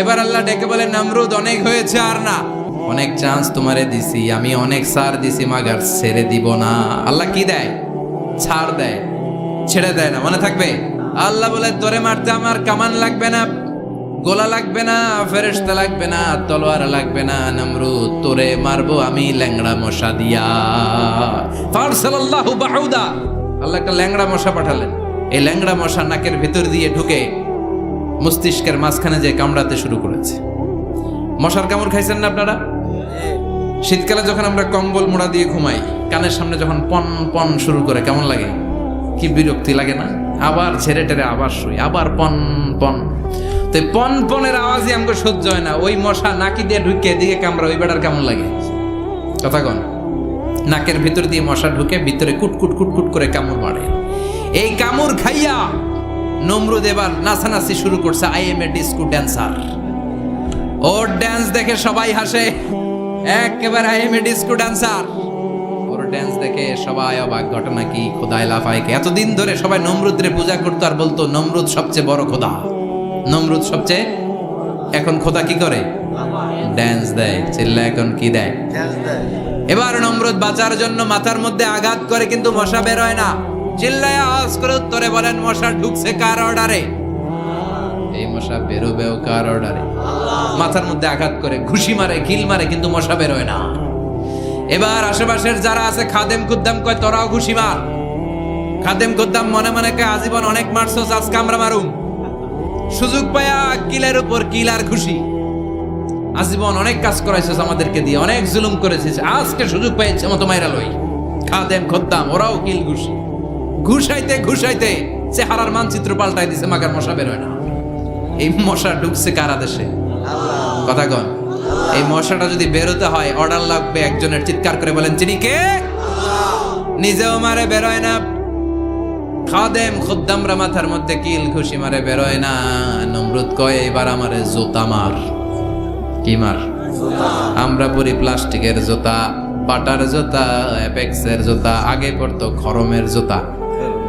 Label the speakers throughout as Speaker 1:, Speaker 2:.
Speaker 1: এবার আল্লাহ ডেকে বলে, নামরুদ, অনেক হয়েছে আর না। অনেক চান্স তোমারে দিছি, আমি অনেক সার দিছি, মাগার ছেড়ে দিব না। আল্লাহ কি দেয়? ছাড় দেয়, ছেড়ে দেয় না, মনে থাকবে? আল্লাহ বলে, তোরে মারতে আমার কামান লাগবে না, গোলা লাগবে না, ফেরেশতা লাগবে না, তলোয়ার লাগবে না, নমরুদ, তোরে মারবো আমি ল্যাংড়া মশা দিয়া। আল্লাহ একটা ল্যাংড়া মশা পাঠালেন। এই ল্যাংড়া মশা নাকের ভিতর দিয়ে ঢুকে মস্তিষ্কের মাঝখানে যে কামড়াতে শুরু করেছে। মশার কামড় খাইছেন না আপনারা? শীতকালে যখন আমরা কম্বল মোড়া দিয়ে ঘুমাই, কানের সামনে যখন পন পন শুরু করে, কেমন লাগে? কি বিরক্তি লাগে না? আবার ছেড়ে টেরে আবার শুই, আবার পন পন। তো পন পনেরো আওয়াজই আমাকে সহ্য হয় না। ওই মশা নাকি দিয়ে ঢুকে দিকে কামড়া, ওই বেড়ার কেমন লাগে? কথা কন। নাকের ভিতর দিয়ে মশা ঢুকে, ভিতরে কুটকুট কুটকুট করে কামড় মারে। এই কামড় খাইয়া নমরুদ এবার নাচানাচি শুরু করছে I am a disco dancer. Or dance দেখে সবাই হাসে। একেবারে I am a disco dancer. Or dance দেখে সবাই অবাক ঘটনা কি? খোদাই লাফাইকে এতদিন ধরে সবাই নমরুদরে পূজা করতো আর বলতো নমরুদ সবচেয়ে বড় খোদা। নমরুদ সবচেয়ে এখন খোদা কি করে? ড্যান্স দেয়। চিল্লা এখন কি দেয়? এবার নমরুদ বাঁচার জন্য মাথার মধ্যে আঘাত করে কিন্তু মশা বেরোয় না। চিল্লায় আওয়াজ করে উত্তরে বলেন মশা ঢুকছে কার অর্ডারে? এই মশা বেরোবেও কার অর্ডারে? মাথার মধ্যে আঘাত করে, ঘুষি মারে কিল মারে, কিন্তু মশা বের হয় না। এবার আশেপাশের যারা আছে, খাদেম কুদ্দাম কয়, তোরাও ঘুষি মার। খাদেম কুদ্দাম মনে মনে কয়, আজীবন অনেক মারছস আজকে আমরা মারুম। সুযোগ পায়া কিলের উপর কিল আর খুশি আজীবন অনেক কাজ করাইছিস আমাদেরকে দিয়ে, অনেক জুলুম করেছিস, আজকে সুযোগ পেয়েছে মতো মাইরা লই। খাদেম খদ্দাম ওরাও কিল ঘুষি। ঘুষাইতে ঘুষাইতে চেহারার মানচিত্র পাল্টাই দিছে, মাগার মশা বের হয় না। এই মশা ঢুকছে কারা দেশে? কথা কন। এই মশাটা যদি বেরোতে হয় অর্ডার লাগবে একজনের। চিৎকার করে বলেন, চিনি কে? নিজেও মারে, বেরোয় না। খাদেম খুদ্দামরা মাথার মধ্যে কিল খুশি মারে, বেরোয় না। নমরুদ কয়, এবার আমারে জোতা মার। কি মার? আমরা পরি প্লাস্টিকের জুতা পাটার জুতা, অ্যাপেক্সের জুতা, আগে পড়তো খরমের জুতা।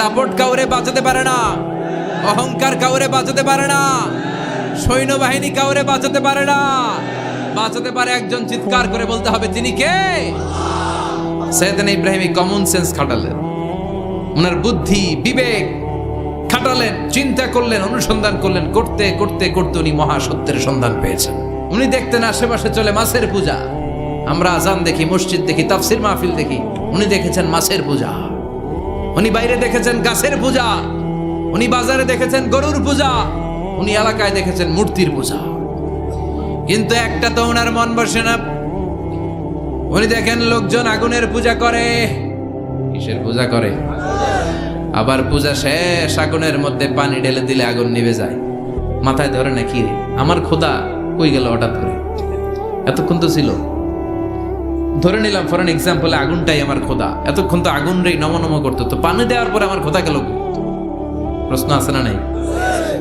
Speaker 1: দাপট কাউরে বাঁচাতে পারে না। অহংকার কাউরে বাঁচাতে পারে না। সৈন্যবাহিনী কাউরে বাঁচাতে পারে না। বাঁচাতে পারে একজন চিৎকার করে বলতে হবে, তিনি কে? সৈয়দান ইব্রাহিম কমন সেন্স খাটালেন। ওনার বুদ্ধি, বিবেক খাটালেন, চিন্তা করলেন, অনুসন্ধান করলেন। করতে করতে করতে উনি মহাসত্যের সন্ধান পেয়েছেন। উনি দেখতেন আশেপাশে চলে মাছের পূজা। আমরা আজান দেখি, মসজিদ দেখি, তাফসির মাহফিল দেখি। উনি দেখেছেন মাছের পূজা। উনি বাইরে দেখেছেন গাছের পূজা, উনি বাজারে দেখেছেন গরুর পূজা, উনি এলাকায় দেখেছেন মূর্তির পূজা। কিন্তু একটা তো ওনার মন বসে না। উনি দেখেন লোকজন আগুনের পূজা করে। কিসের পূজা করে? আবার পূজা শেষ, আগুনের মধ্যে পানি ঢেলে দিলে আগুন নিভে যায়। মাথায় ধরে না কি আমার খোদা কই গেল হঠাৎ করে? এতক্ষণ তো ছিল। ধরে নিলাম ফর এক্সাম্পল আগুনটাই আমার খোদা। এতক্ষণ তো আগুন রে নম করতো। তো পানি দেওয়ার পরে আমার খোদা গেল প্রশ্ন আছে না নাই?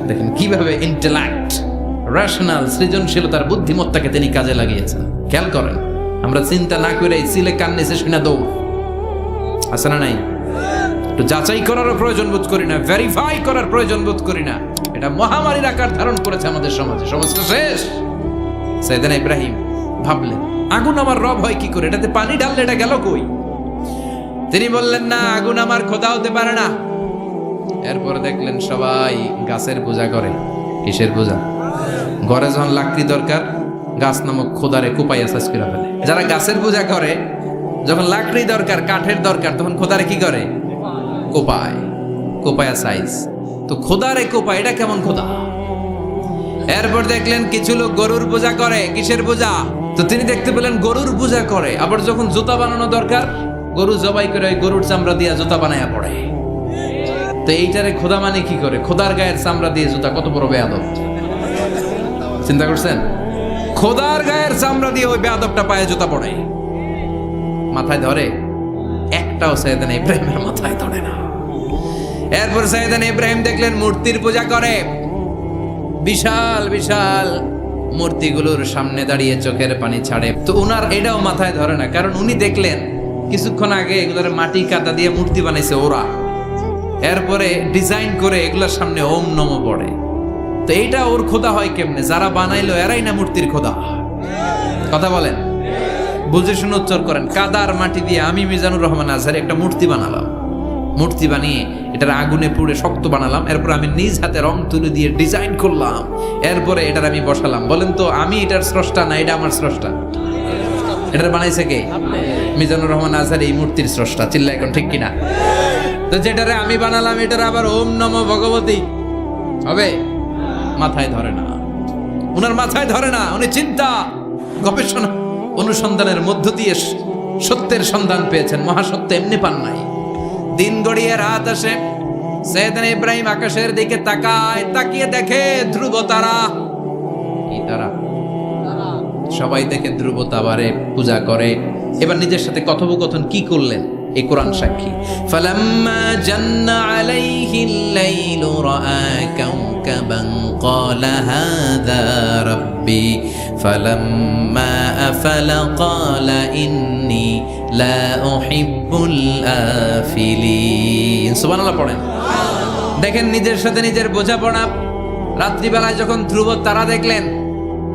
Speaker 1: দেখেন, কীভাবে ইন্টেলেক্ট রেশনাল সৃজনশীলতার বুদ্ধিমত্তাকে তিনি কাজে লাগিয়েছেন। খেয়াল করেন, আমরা চিন্তা না করে সিলে কান্নে সে শুনে দৌড়। আছে না নাই? একটু যাচাই করারও প্রয়োজন বোধ করি না ভেরিফাই করার প্রয়োজন বোধ করি না। এটা মহামারীর আকার ধারণ করেছে আমাদের সমাজে। সমাজটা শেষ। সৈয়দান ইব্রাহিম ভাবলেন, আগুন আমার রব হয় কি করে? এটাতে পানি ঢাললে এটা গেল কই? তিনি বললেন, না, আগুন আমার খোদা হতে পারে না। এরপর দেখলেন সবাই গাছের পূজা করে। কিসের পূজা? ঘরে যখন লাকড়ি দরকার, গাছ নামক খোদারে কুপাইয়া সাজ করে ফেলে। যারা গাছের পূজা করে, যখন লাকড়ি দরকার, কাঠের দরকার, তখন খোদারে কি করে? কোপায়। কোপায়া সাইজ। তো খোদারে কোপায়, এটা কেমন খোদা? এরপর দেখলেন কিছু লোক গরুর পূজা করে, কিসের পূজা? তো তিনি দেখতে পেলেন গরুর পূজা করে। আবার যখন জুতা বানানো দরকার, গরু জবাই করে ওই গরুর চামড়া দিয়ে জুতা বানায়া পড়ে। তো এইটারে খোদা মানে কি করে? খোদার গায়ের চামড়া দিয়ে জুতা, কত বড় বেয়াদব। চিন্তা করছেন? খোদার গায়ের চামড়া দিয়ে ওই বেয়াদবটা পায়ে জুতা পড়ে। মাথায় ধরে। একটাও সৈয়দান ইব্রাহিমের মাথায় ধরে না। এরপর সৈয়দান ইব্রাহিম দেখলেন মূর্তির পূজা করে। বিশাল বিশাল মূর্তিগুলোর সামনে দাঁড়িয়ে চোখের পানি ছাড়ে। তো উনার এটাও মাথায় ধরে না, কারণ উনি দেখলেন, কিছুক্ষণ আগে এগুলোর মাটি কাদা দিয়ে মূর্তি বানাইছে ওরা। এরপরে ডিজাইন করে এগুলোর সামনে ওম নম পড়ে। তো এইটা ওর খোদা হয় কেমনে? যারা বানাইলো এরাই না মূর্তির খোদা? কথা বলেন? বুঝে শুনে উচ্চার করেন। কাদার মাটি দিয়ে আমি মিজানুর রহমান আজহারি একটা মূর্তি বানালাম। মূর্তি বানিয়ে এটার আগুনে পুড়ে শক্ত বানালাম, এরপর আমি নিজ হাতে রং তুলে দিয়ে ডিজাইন করলাম, এরপরে এটার আমি বসালাম। বলেন তো, আমি এটার স্রষ্টা না, এটা আমার স্রষ্টা? এটার বানাইছে কে? মিজানুর রহমান আজহার এই মূর্তির স্রষ্টা চিল্লা এখন ঠিক কিনা? তো যেটারে আমি বানালাম, এটার আবার ওম নম ভগবতী। হবে? মাথায় ধরে না। উনার মাথায় ধরে না, উনি চিন্তা, গবেষণা, অনুসন্ধানের মধ্য দিয়ে সত্যের সন্ধান পেয়েছেন। মহাসত্য এমনি পান নাই। দিন গড়িয়ে রাত আসে। সৈয়দান ইব্রাহিম আকাশের দিকে তাকায়, তাকিয়ে দেখে ধ্রুব তারা। কি তারা? সবাই দেখে ধ্রুব তাবারে পূজা করে। এবার নিজের সাথে কথোপকথন কি করলেন? এই কোরআন সাক্ষী। ফালাম্মা জান্না আলাইহিল লাইলু রাআ কাওকাবান, ক্বালা হাযা রাব্বি ফালাম্মা আফালা ক্বালা ইন্নী লা উহিব্বুল আফিলিন সুবহানাল্লাহ পড়েন। দেখেন নিজের সাথে নিজের বোঝা বোঝাপড়া। রাত্রিবেলায় যখন ধ্রুব তারা দেখলেন,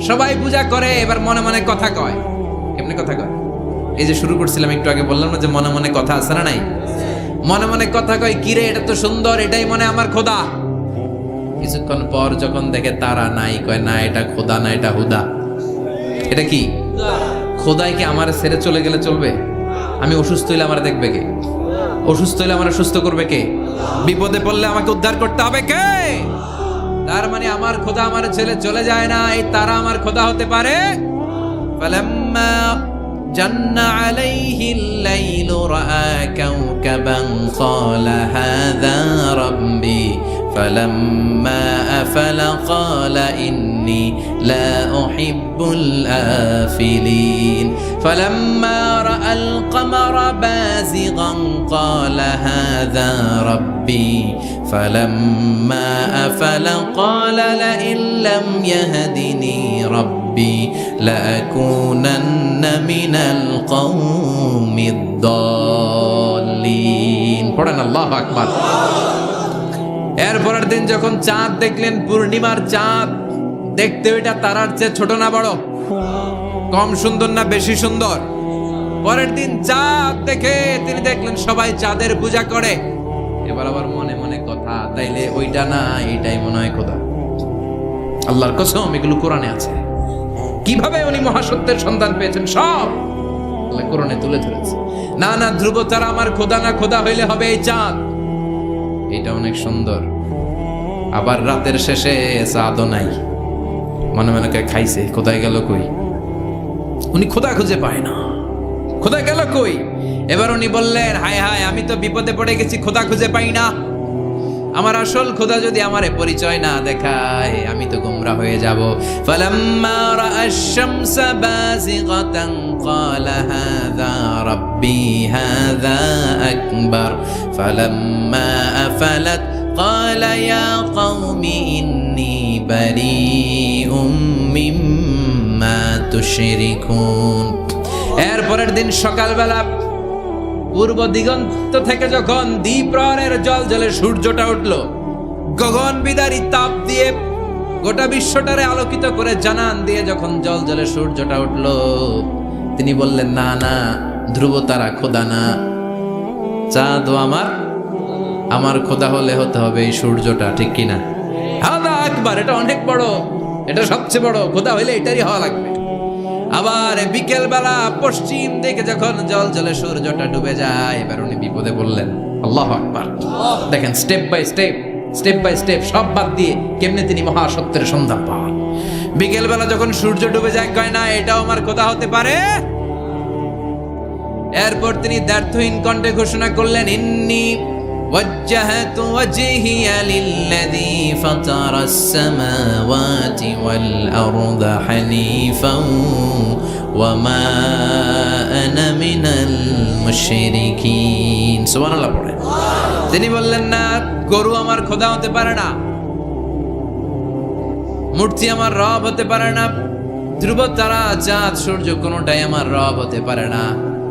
Speaker 1: সবাই পূজা করে, এবার মনে মনে কথা কয়। কেমনি কথা কয়? এই যে শুরু করছিলাম, একটু আগে বললাম না যে মনে মনে কথা আছে না নাই? মনে মনে কথা কয়, কিরে, এটা তো সুন্দর, এটাই মনে আমার খোদা। কিছুক্ষণ পর যখন দেখে তারা নাই, কয়, না, এটা খোদা, না, এটা হুদা। এটা কি খোদাই কি আমার ছেড়ে চলে গেলে চলবে আমি অসুস্থ হইলে আমার দেখবে কে অসুস্থ হইলে আমার সুস্থ করবে কে বিপদে পড়লে আমাকে উদ্ধার করতে হবে কে তার মানে আমার খোদা আমার ছেলে চলে যায় না এই তারা আমার খোদা হতে পারে فلما جن عليه الليل رأى كوكبا قال هذا ربي فلما أفل قال إني لا أحب الآفلين فلما رأى القمر بازغا قال هذا ربي فلما أفل قال لئن لم يهدني ربي لأكونن من القوم الضالين পড়েন আল্লাহ আকবার এরপরের দিন যখন চাঁদ দেখলেন পূর্ণিমার চাঁদ দেখতে ওইটা তারার চেয়ে ছোট না বড়? কম সুন্দর না বেশি সুন্দর? পরের দিন চাঁদ দেখে তিনি দেখলেন সবাই চাঁদের পূজা করে। এবার আবার মনে মনে কথা, তাইলে ওইটা না, এইটাই মনে হয় খোদা। আল্লাহর কসম, এগুলো কোরআনে আছে। কীভাবে উনি মহাসত্যের সন্ধান পেয়েছেন সব কোরআনে তুলে ধরেছে। না না, ধ্রুব তারা আমার খোদা না, খোদা হইলে হবে এই চাঁদ এটা অনেক সুন্দর। আবার রাতের শেষে চাঁদও নাই। মনে মনে কে খাইছে কোথায় গেল কই? উনি খোদা খুঁজে পায় না। খোদা গেল কই? এবার উনি বললেন, হায় হায়, আমি তো বিপদে পড়ে গেছি, খোদা খুঁজে পাই না। আমার আসল খোদা যদি আমারে পরিচয় না দেখায়, আমি তো গুমরা হয়ে যাব। ফালাম্মা রাআশ-শামসা বাযিগাতান, ক্বালা, হাযা রাব্বি, হাযা আকবার। ফালাম্মা আফালাত, ক্বালা, ইয়া بريء مما تشركون এরপরের দিন সকালবেলা পূর্ব দিগন্ত থেকে যখন দ্বীপ্রহরের জল জলে সূর্যটা উঠল গগন বিদারী তাপ দিয়ে গোটা বিশ্বটারে আলোকিত করে জানান দিয়ে যখন জল জলে সূর্যটা উঠল তিনি বললেন না না ধ্রুব তারা খোদা না চাঁদ আমার আমার খোদা হলে হতে হবে এই সূর্যটা ঠিক কিনা হাদা একবার, এটা অনেক বড়, এটা সবচেয়ে বড়। খোদা হইলে এটারই হওয়া লাগবে। আবার বিকেল বেলা পশ্চিম দিকে যখন জল জলে সূর্যটা ডুবে যায়, এবার উনি বিপদে বললেন আল্লাহ আকবার। দেখেন step by step step by step সব বাদ দিয়ে কেমনে তিনি মহাসত্যের সন্ধান পান। বিকেল বেলা যখন সূর্য ডুবে যায়, কয়, না, এটাও আমার কথা হতে পারে। এরপর তিনি দ্ব্যর্থহীন কণ্ঠে ঘোষণা করলেন, ইন্নি وجهت وجهي للذي فطر السماوات والأرض حنيفا وما أنا من المشركين سبحان الله পড়ে তিনি বললেন না গরু আমার খোদা হতে পারে না মূর্তি আমার রব হতে পারে না ধ্রুব তারা চাঁদ সূর্য কোনোটাই আমার রব হতে পারে না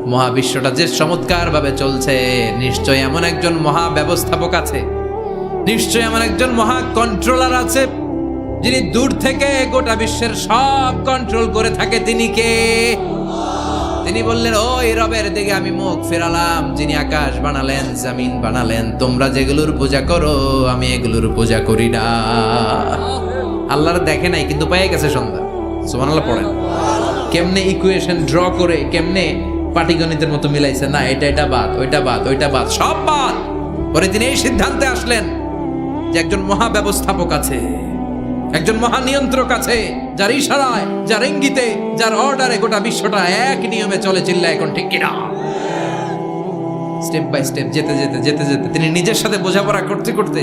Speaker 1: মহাবিশ্বটা যে চমৎকার ভাবে চলছে, নিশ্চয় এমন একজন মহা ব্যবস্থাপক আছে, নিশ্চয় এমন একজন মহা কন্ট্রোলার আছে, যিনি দূর থেকে গোটা বিশ্বের সব কন্ট্রোল করে থাকে। তিনি কে? তিনি বললেন, ওই রবের দিকে আমি মুখ ফেরালাম, যিনি আকাশ বানালেন, জামিন বানালেন। তোমরা যেগুলোর পূজা করো, আমি এগুলোর পূজা করি না। আল্লাহর দেখে নাই, কিন্তু পেয়ে গেছে সন্ধ্যা। সুবহানাল্লাহ, পড়েন। কেমনে ইকুয়েশন ড্র করে, কেমনে পাটিগণিতের মতো মিলাইছে, না, এটা এটা বাদ, ওইটা বাদ ওইটা বাদ, সব বাদ। পরে তিনি এই সিদ্ধান্তে আসলেন যে একজন মহা ব্যবস্থাপক আছে, একজন মহা নিয়ন্ত্রক আছে, যার ইশারায়, যার ইঙ্গিতে, যার অর্ডারে গোটা বিশ্বটা এক নিয়মে চলে চিল্লা এখন, ঠিক কিনা? স্টেপ বাই স্টেপ যেতে যেতে যেতে যেতে, তিনি নিজের সাথে বোঝাপড়া করতে করতে,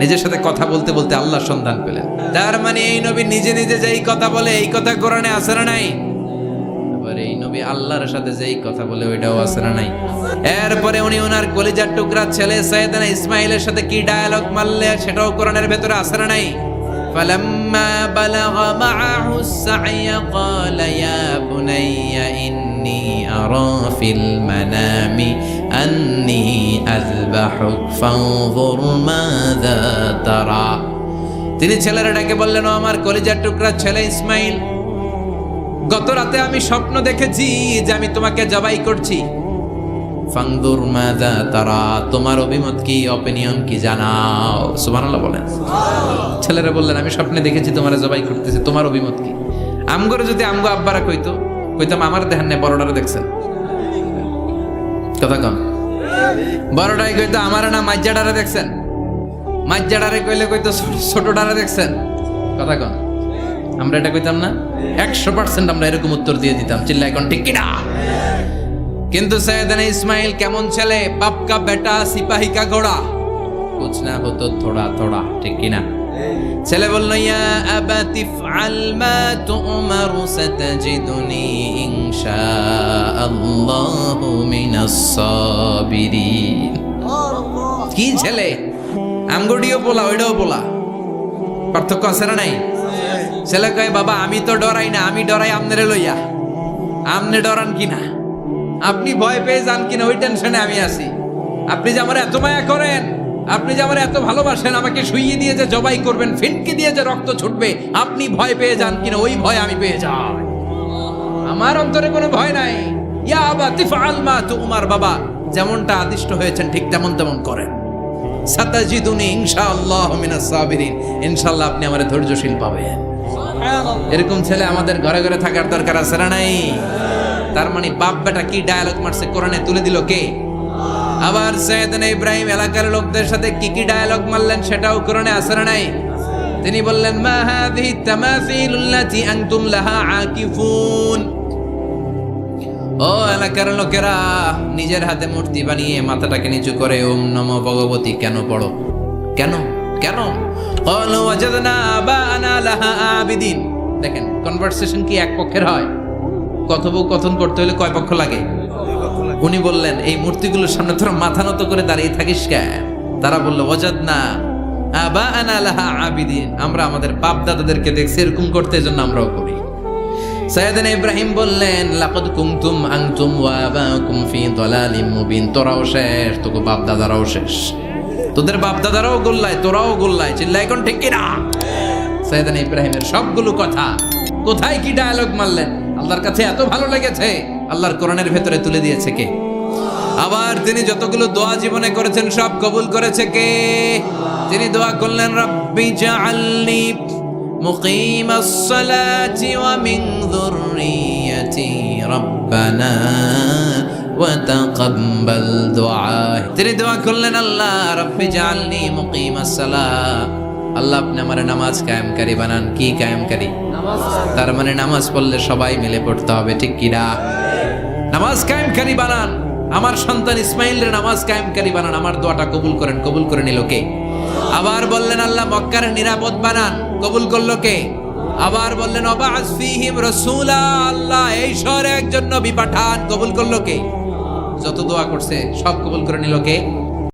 Speaker 1: নিজের সাথে কথা বলতে বলতে আল্লাহর সন্ধান পেলেন। তার মানে এই নবী নিজে নিজে যেই কথা বলে, এই কথা কোরআনে আসে না নাই? এই আল্লাহর সাথে যেই কথা বলে ওইটাও আসে না নাই এরপরে উনি ওনার কলিজার টুকরা ছেলে সৈয়দনা ইসমাইলের সাথে কি ডায়ালগ মারলে সেটাও কোরআনের ভেতরে আসে না নাই فلما بلغ معه السعي قال يا بني إني أرى في المنام أني أذبحك فانظر ماذا ترى তিনি ছেলেরা ডাকে বললেন "ও আমার কলিজার টুকরা ছেলে ইসমাইল গত রাতে আমি স্বপ্ন দেখেছি যে আমি তোমাকে জবাই করছি। ফাংদুর মাদা তারা, তোমার অভিমত কি অপিনিয়ন কি জানাও। সুবহানাল্লাহ বলেন। ছেলেরা বললেন, আমি স্বপ্নে দেখেছি তোমার জবাই করতেছে, তোমার অভিমত কি? আমগরে যদি আমগো আব্বারা কইতো, কইতাম, আমার দেখেন না বড়টারে দেখছেন। কথা কন। বড়টাই কইতো, আমার না মাজ্জাডারে দেখছেন? মাজ্জাডারে কইলে কইতো, ছোট- ছোটটারে দেখছেন? কথা কন। আমরা এটা কইতাম না? একশো পার্সেন্ট আমরা এরকম উত্তর দিয়ে দিতাম। চিল্লা এখন ঠিক কিনা? কিন্তু সৈয়দনা ইসমাইল কেমন ছেলে? বাপ কা বেটা, সিপাহি কা ঘোড়া? কুছ না হতো থোড়া থোড়া, ঠিক কিনা? ছেলে বলল, ইয়া আবাতি ফআল মা তুমারু সাতাজিদুনি ইনশাআল্লাহু মিনাস সাবিরিন। কি ছেলে? আমগডিও বলা ওইটাও বলা পার্থক্য আছে না নাই? ছেলে কয়, বাবা, আমি তো ডরাই না, আমি ডরাই আমনেরে লইয়া। আমনে ডরান কিনা? আপনি ভয় পেয়ে যান কিনা, ওই টেনশনে আমি আছি। আপনি যে আমার এত মায়া করেন, আপনি যে আমার এত ভালোবাসেন, আমাকে শুইয়ে দিয়ে যে জবাই করবেন, ফিনকে দিয়ে যে রক্ত ছুটবে, আপনি ভয় পেয়ে যান কিনা, ওই ভয় আমি পেয়ে যাই। আমার অন্তরে কোনো ভয় নাই। ইয়া আবা, তিফআল মা তুমার বাবা, যেমনটা আদিষ্ট হয়েছেন, ঠিক তেমন তেমন করেন। সাতাজিদুনি ইনশাআল্লাহ মিনাস সাবিরিন। ইনশাআল্লাহ আপনি আমার ধৈর্যশীল পাবেন। এরকম ছেলে আমাদের ঘরে ঘরে থাকার দরকার আছে না নাই? তার মানে বাপ বেটা কি ডায়ালগ মারছে? কোরআনে তুলে দিল কে? আবার সৈয়দনা ইব্রাহিম এলাকার লোকদের সাথে কি কি ডায়ালগ মারলেন সেটাও কোরআনে আছে না নাই? তিনি বললেন, মা হাযিহি তামাসিলুল্লাতি আনতুম লাহা আকিফুন। ও এলাকার লোকেরা, নিজের হাতে মূর্তি বানিয়ে মাথাটাকে নিচু করে, ওম নমো ভগবতী, কেন পড়ো? কেন? কেন? ক্বালু ওয়াজাদনা আবানা আবিদিন। দেখেন কনভারসেশন কি এক পক্ষের হয় কথোপকথন করতে হলে কয় পক্ষ লাগে? উনি বললেন, এই মূর্তিগুলোর সামনে তোরা মাথা নত করে দাঁড়িয়ে থাকিস কেন তারা বলল ওয়াজাদনা আবা আনা লাহা আবিদিন। আমরা আমাদের বাপ দাদাদেরকে দেখছি, এরকম করতে এজন্য আমরাও করি। সাইয়েদনা ইব্রাহিম বললেন, লাকাদ কুনতুম আনতুম ওয়া আবাকুম ফি দালালিম মুবিন। তোরাও শেষ, তোকে বাপ দাদারাও শেষ। তোদের বাপ দাদারাও গোল্লায়, তোরাও গোল্লায় চিল্লাই এখন ঠিক কিনা? সৈয়দান ইব্রাহিমের সবগুলো কথা। কোথায় কি ডায়ালগ মারলেন? আল্লাহর কাছে এত ভালো লেগেছে। আল্লাহর কোরআনের ভেতরে তুলে দিয়েছে কে? আবার তিনি যতগুলো দোয়া জীবনে করেছেন, সব কবুল করেছে কে? তিনি দোয়া করলেন, রব্বি জাআলনি মুকিমাস সালাতি ওয়া মিন যুররিয়াতি রব্বানা ওয়া তাকাব্বাল দোয়া। তিনি দোয়া করলেন, আল্লাহ, রব্বি জাআলনি মুকিমাস সালাত আল্লাহ আপনি আমার নামাজ কায়েমকারী বানান। কি কায়েমকারী? তার মানে নামাজ পড়লে সবাই মিলে পড়তে হবে, ঠিক কিনা নামাজ কায়েমকারী বানান। আমার সন্তান ইসমাইলের নামাজ কায়েমকারী বানান। আমার দোয়াটা কবুল করেন। কবুল করে নিল কে? আবার বললেন, আল্লাহ মক্কার নিরাপদ বানান। কবুল করল কে? আবার বললেন অবাজ ফিহিম রসুলা। আল্লাহ এই শহরে একজন নবী পাঠান। কবুল করল কে? যত দোয়া করছে, সব কবুল করে নিল কে?